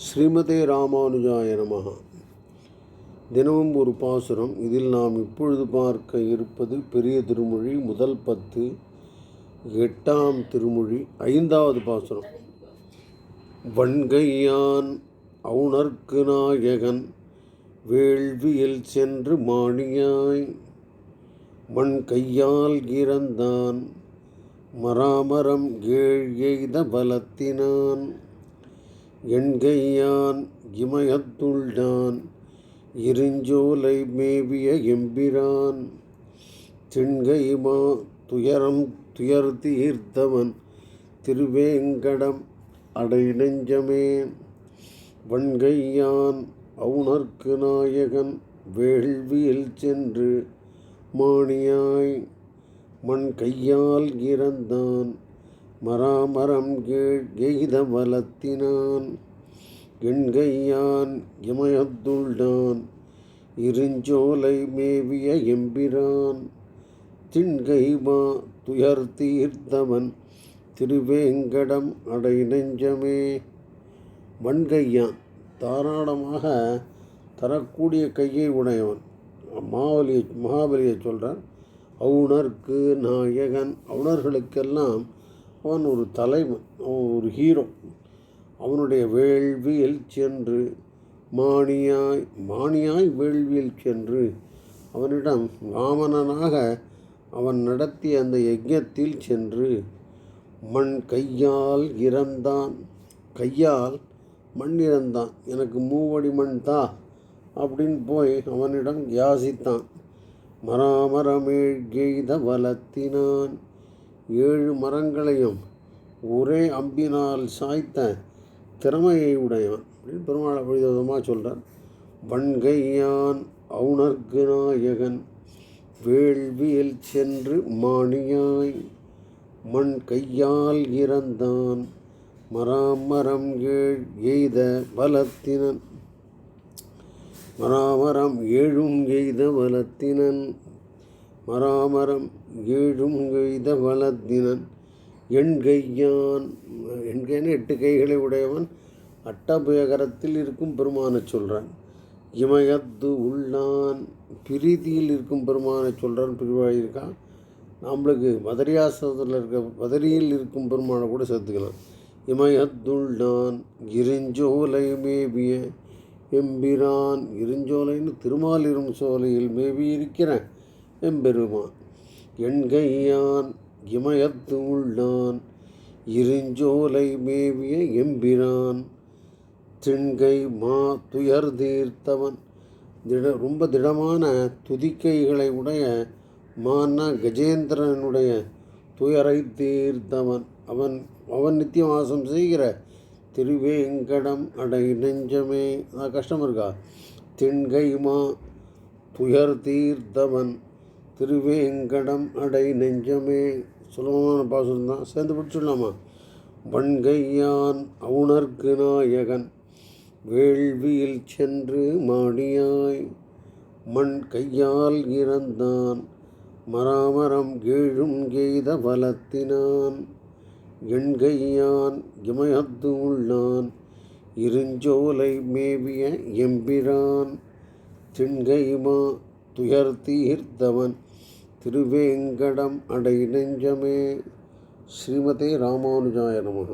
ஸ்ரீமதே ராமானுஜாய நமஹ. தினமும் ஒரு பாசுரம். இதில் நாம் இப்பொழுது பார்க்க இருப்பது பெரிய திருமொழி முதல் பத்து எட்டாம் திருமொழி ஐந்தாவது பாசுரம். வன்கையான் அவுணர்க்கு நாயகன் வேள்வியில் சென்று மாணியாய் மண் கையால் இறந்தான் மராமரம் ஏழ் எய்த பலத்தினான் எண்கையான் இமயத்துள்ளான் இருஞ்சோலை மேவிய எம்பிரான் திண்கைமா துயரம் துயர் தீர்த்தவன் திருவேங்கடம் அடை நெஞ்சமே வன்கையான் அவுணர்க்கு நாயகன் வேள்வியில் சென்று மாணியாய் மண் கையால் இறந்தான். மராமரம் கீழ் எய்த வலத்தினான் எண்கையான் இமயத்துள்ளான் இருஞ்சோலை மேவிய எம்பிரான் திண்கைமா துயர் தீர்த்தவன் திருவேங்கடம் அடை நெஞ்சமே மண்கையான் தாராளமாக தரக்கூடிய கையை உடையவன். மாவலியை மகாபலியை சொல்கிறான் அவுணர்க்கு நாயகன். அவுணர்களுக்கெல்லாம் அவன் ஒரு தலைவன் அவன் ஒரு ஹீரோ அவனுடைய வேள்வியில் சென்று மானியாய் மானியாய் வேள்வியில் சென்று அவனிடம் வாமனனாக அவன் நடத்திய அந்த யஜ்ஞத்தில் சென்று மண் கையால் இறந்தான். கையால் மண் இறந்தான். எனக்கு மூவடி மண் தா அப்படின்னு போய் அவனிடம் யாசித்தான். மராமரமேழ்கெய்த வலத்தினான் ஏழு மரங்களையும் ஒரே அம்பினால் சாய்த்த திறமையை உடையவன் அப்படின்னு பெருமாளை விதமாக சொல்கிறார் வன்கையான் அவுணர்கு நாயகன் வேள்வியில் சென்று மாணியாய் மண் கையால் இறந்தான் மராமரம் ஏழ் எய்த பலத்தினன் மராமரம் ஏழும் எய்த வலத்தினன். மராமரம் ஏழும் எய்த வளத்தினன். எண்கையான் எண்கைன்னு எட்டு கைகளை உடையவன் அட்டபயகரத்தில் இருக்கும் பெருமானை சொல்கிறான் இமயத்து உள்ளான் பிரீதியில் இருக்கும் பெருமானை சொல்கிறான் பிரிவாயிருக்கான் நம்மளுக்கு மதரியாசத்தில் இருக்க மதுரையில் இருக்கும் பெருமானை கூட சேர்த்துக்கலாம். இமயத்துள்ளான் இருஞ்சோலை மேபிய எம்பிரான். இருஞ்சோலைன்னு திருமாலிரும் சோலையில் மேவி இருக்கிறேன் எம்பெருமான். எண்கையான் இமயத்து உள்ளான் இருஞ்சோலை மேவிய எம்பிரான். திண்கை மா துயர் தீர்த்தவன். திட ரொம்ப திடமான துதிக்கைகளை உடைய மானா கஜேந்திரனுடைய துயரை தீர்த்தவன். அவன் அவன் நித்தியம் வாசம் செய்கிற திருவேங்கடம் அடை நெஞ்சமே. நான் கஷ்டம் இருக்கா? திண்கைமா துயர் தீர்த்தவன். திருவேங்கடம் அடை நெஞ்சமே. சுலபமான பாசம் தான். சேர்ந்து பிடிச்சிடலாமா வன்கையான் அவுணர்க்கு நாயகன் வேள்வியில் சென்று மாடியாய் மண் கையால் இறந்தான். மராமரம் ஏழும் எய்த பலத்தினான் எண்கையான் இமயத்து உள்ளான். இருஞ்சோலை மேவிய எம்பிரான். திண்கைமா துயர் தீர்த்தவன் திருவேங்கடம் அடை நெஞ்சமே ஸ்ரீமதே ராமானுஜாய நமக.